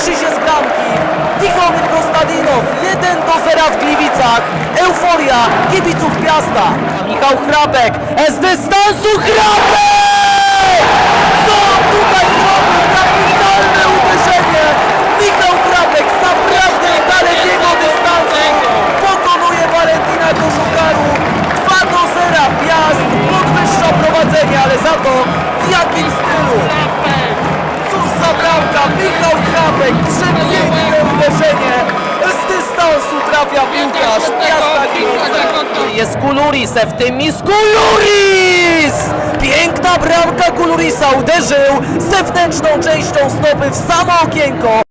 cieszy się z bramki. Tichomir Kostadinow 1 do 0 w Gliwicach. Euforia kibiców Piasta. Michał Chrapek z dystansu Chrapek! Co tutaj zrobił? Kapitalne uderzenie! Michał Chrapek z naprawdę dalekiego dystansu pokonuje Valentina Koszukaru 2 do 0 Piast podwyższa prowadzenie, ale za to trafia piłkarz Piasta. Jest Kuluris, w tym jest Kuluris! Piękna bramka Kulurisa, uderzył zewnętrzną częścią stopy w samo okienko.